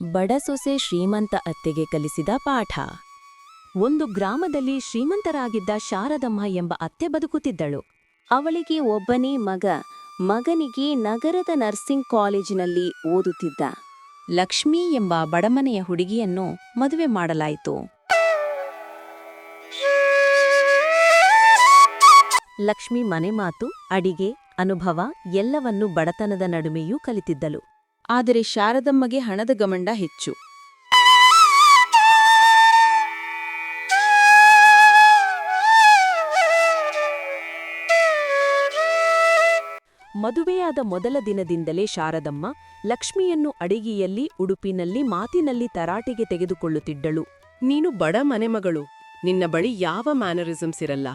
ಬಡ ಸೊಸೆ ಶ್ರೀಮಂತ ಅತ್ತೆಗೆ ಕಲಿಸಿದ ಪಾಠ. ಒಂದು ಗ್ರಾಮದಲ್ಲಿ ಶ್ರೀಮಂತರಾಗಿದ್ದ ಶಾರದಮ್ಮ ಎಂಬ ಅತ್ತೆ ಬದುಕುತ್ತಿದ್ದಳು. ಅವಳಿಗೆ ಒಬ್ಬನೇ ಮಗ, ಮಗನಿಗೆ ನಗರದ ನರ್ಸಿಂಗ್ ಕಾಲೇಜಿನಲ್ಲಿ ಓದುತ್ತಿದ್ದ. ಲಕ್ಷ್ಮಿ ಎಂಬ ಬಡಮನೆಯ ಹುಡುಗಿಯನ್ನು ಮದುವೆ ಮಾಡಲಾಯಿತು. ಲಕ್ಷ್ಮಿ ಮನೆ ಮಾತು, ಅಡಿಗೆ, ಅನುಭವ ಎಲ್ಲವನ್ನೂ ಬಡತನದ ನಡುವೆಯೂ ಕಲಿತಿದ್ದಳು. ಆದರೆ ಶಾರದಮ್ಮಗೆ ಹಣದ ಗಮಂಡ ಹೆಚ್ಚು. ಮದುವೆಯಾದ ಮೊದಲ ದಿನದಿಂದಲೇ ಶಾರದಮ್ಮ ಲಕ್ಷ್ಮಿಯನ್ನು ಅಡಿಗೆಯಲ್ಲಿ ಉಡುಪಿನಲ್ಲಿ ಮಾತಿನಲ್ಲಿ ತರಾಟೆಗೆ ತೆಗೆದುಕೊಳ್ಳುತ್ತಿದ್ದಳು. ನೀನು ಬಡ ಮನೆಮಗಳು. ನಿನ್ನ ಬಳಿ ಯಾವ ಮ್ಯಾನರಿಸಮ್ಸ್ ಇರಲ್ಲ.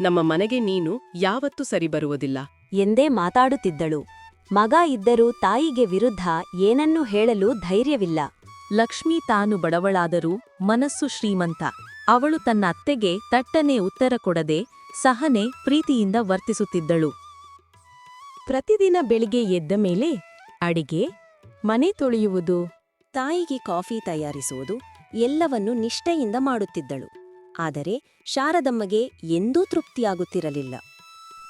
ನಮ್ಮ ಮನೆಗೆ ನೀನು ಯಾವತ್ತೂ ಸರಿಬರುವುದಿಲ್ಲ. ಎಂದೇ ಮಾತಾಡುತ್ತಿದ್ದಳು. ಮಗ ಇದ್ದರೂ ತಾಯಿಗೆ ವಿರುದ್ಧ ಏನನ್ನೂ ಹೇಳಲು ಧೈರ್ಯವಿಲ್ಲ. ಲಕ್ಷ್ಮಿ ತಾನು ಬಡವಳಾದರೂ ಮನಸ್ಸು ಶ್ರೀಮಂತ. ಅವಳು ತನ್ನ ಅತ್ತೆಗೆ ತಟ್ಟನೆ ಉತ್ತರ ಕೊಡದೆ ಸಹನೆ ಪ್ರೀತಿಯಿಂದ ವರ್ತಿಸುತ್ತಿದ್ದಳು. ಪ್ರತಿದಿನ ಬೆಳಿಗ್ಗೆ ಎದ್ದ ಮೇಲೆ ಅಡಿಗೆ, ಮನೆ ತೊಳೆಯುವುದು, ತಾಯಿಗೆ ಕಾಫಿ ತಯಾರಿಸುವುದು ಎಲ್ಲವನ್ನೂ ನಿಷ್ಠೆಯಿಂದ ಮಾಡುತ್ತಿದ್ದಳು. ಆದರೆ ಶಾರದಮ್ಮಗೆ ಎಂದೂ ತೃಪ್ತಿಯಾಗುತ್ತಿರಲಿಲ್ಲ.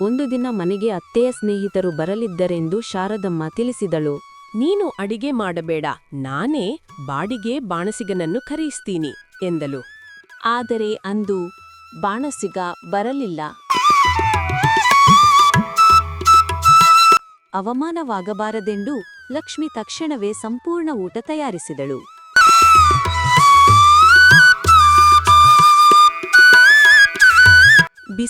ಒಂದು ದಿನ ಮನೆಗೆ ಅತ್ತೆಯ ಸ್ನೇಹಿತರು ಬರಲಿದ್ದರೆಂದು ಶಾರದಮ್ಮ ತಿಳಿಸಿದಳು. ನೀನು ಅಡಿಗೆ ಮಾಡಬೇಡ ನಾನೇ ಬಾಡಿಗೆ ಬಾಣಸಿಗನನ್ನು ಕರೆಯಿಸ್ತೀನಿ ಎಂದಳು. ಆದರೆ ಅಂದು ಬಾಣಸಿಗ ಬರಲಿಲ್ಲ. ಅವಮಾನವಾಗಬಾರದೆಂದು ಲಕ್ಷ್ಮಿ ತಕ್ಷಣವೇ ಸಂಪೂರ್ಣ ಊಟ ತಯಾರಿಸಿದಳು.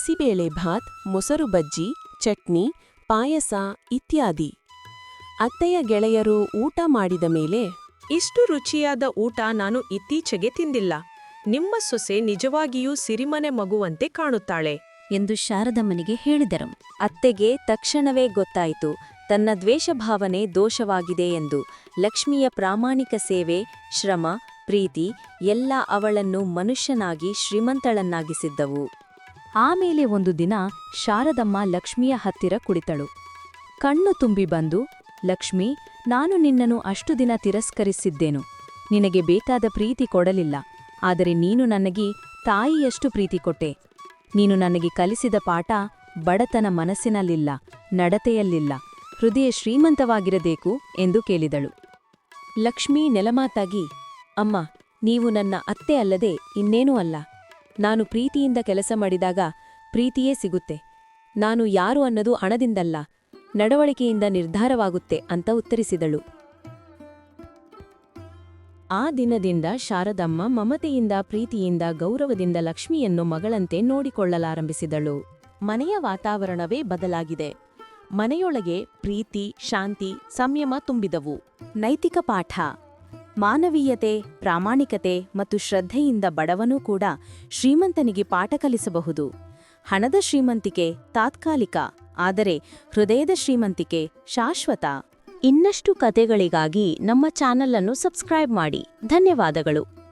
ಬಿಸಿಬೇಳೆ ಭಾತ್, ಮೊಸರು ಬಜ್ಜಿ, ಚಟ್ನಿ, ಪಾಯಸ ಇತ್ಯಾದಿ. ಅತ್ತೆಯ ಗೆಳೆಯರು ಊಟ ಮಾಡಿದ ಮೇಲೆ, ಇಷ್ಟು ರುಚಿಯಾದ ಊಟ ನಾನು ಇತ್ತೀಚೆಗೆ ತಿಂದಿಲ್ಲ. ನಿಮ್ಮ ಸೊಸೆ ನಿಜವಾಗಿಯೂ ಸಿರಿಮನೆ ಮಗುವಂತೆ ಕಾಣುತ್ತಾಳೆ ಎಂದು ಶಾರದಮ್ಮನಿಗೆ ಹೇಳಿದರು. ಅತ್ತೆಗೆ ತಕ್ಷಣವೇ ಗೊತ್ತಾಯಿತು, ತನ್ನ ದ್ವೇಷಭಾವನೆ ದೋಷವಾಗಿದೆ ಎಂದು. ಲಕ್ಷ್ಮಿಯ ಪ್ರಾಮಾಣಿಕ ಸೇವೆ, ಶ್ರಮ, ಪ್ರೀತಿ, ಎಲ್ಲ ಅವಳನ್ನು ಮನುಷ್ಯನಾಗಿ ಶ್ರೀಮಂತಳನ್ನಾಗಿಸಿದ್ದವು. ಆಮೇಲೆ ಒಂದು ದಿನ ಶಾರದಮ್ಮ ಲಕ್ಷ್ಮಿಯ ಹತ್ತಿರ ಕುಳಿತಳು. ಕಣ್ಣು ತುಂಬಿ ಬಂದು, ಲಕ್ಷ್ಮಿ, ನಾನು ನಿನ್ನನ್ನು ಅಷ್ಟು ದಿನ ತಿರಸ್ಕರಿಸಿದ್ದೇನು. ನಿನಗೆ ಬೇಕಾದ ಪ್ರೀತಿ ಕೊಡಲಿಲ್ಲ. ಆದರೆ ನೀನು ನನಗೆ ತಾಯಿಯಷ್ಟು ಪ್ರೀತಿ ಕೊಟ್ಟೆ. ನೀನು ನನಗೆ ಕಲಿಸಿದ ಪಾಠ ಬಡತನ ಮನಸ್ಸಿನಲ್ಲಿಲ್ಲ, ನಡತೆಯಲ್ಲಿಲ್ಲ. ಹೃದಯ ಶ್ರೀಮಂತವಾಗಿರಬೇಕು ಎಂದು ಕೇಳಿದಳು. ಲಕ್ಷ್ಮೀ ನೆಲಮಾತಾಗಿ, ಅಮ್ಮ, ನೀವು ನನ್ನ ಅತ್ತೆ ಅಲ್ಲದೆ ಇನ್ನೇನೂ ಅಲ್ಲ. ನಾನು ಪ್ರೀತಿಯಿಂದ ಕೆಲಸ ಮಾಡಿದಾಗ ಪ್ರೀತಿಯೇ ಸಿಗುತ್ತೆ. ನಾನು ಯಾರು ಅನ್ನೋದು ಹಣದಿಂದಲ್ಲ, ನಡವಳಿಕೆಯಿಂದ ನಿರ್ಧಾರವಾಗುತ್ತೆ ಅಂತ ಉತ್ತರಿಸಿದಳು. ಆ ದಿನದಿಂದ ಶಾರದಮ್ಮ ಮಮತೆಯಿಂದ, ಪ್ರೀತಿಯಿಂದ, ಗೌರವದಿಂದ ಲಕ್ಷ್ಮಿಯನ್ನು ಮಗಳಂತೆ ನೋಡಿಕೊಳ್ಳಲಾರಂಭಿಸಿದಳು. ಮನೆಯ ವಾತಾವರಣವೇ ಬದಲಾಗಿದೆ. ಮನೆಯೊಳಗೆ ಪ್ರೀತಿ, ಶಾಂತಿ, ಸಂಯಮ ತುಂಬಿದವು. ನೈತಿಕ ಪಾಠ. ಮಾನವೀಯತೆ, ಪ್ರಾಮಾಣಿಕತೆ ಮತ್ತು ಶ್ರದ್ಧೆಯಿಂದ ಬಡವನೂ ಕೂಡ ಶ್ರೀಮಂತನಿಗೆ ಪಾಠ ಕಲಿಸಬಹುದು. ಹಣದ ಶ್ರೀಮಂತಿಕೆ ತಾತ್ಕಾಲಿಕ, ಆದರೆ ಹೃದಯದ ಶ್ರೀಮಂತಿಕೆ ಶಾಶ್ವತ. ಇನ್ನಷ್ಟು ಕತೆಗಳಿಗಾಗಿ ನಮ್ಮ ಚಾನಲ್ ಅನ್ನು ಸಬ್ಸ್ಕ್ರೈಬ್ ಮಾಡಿ. ಧನ್ಯವಾದಗಳು.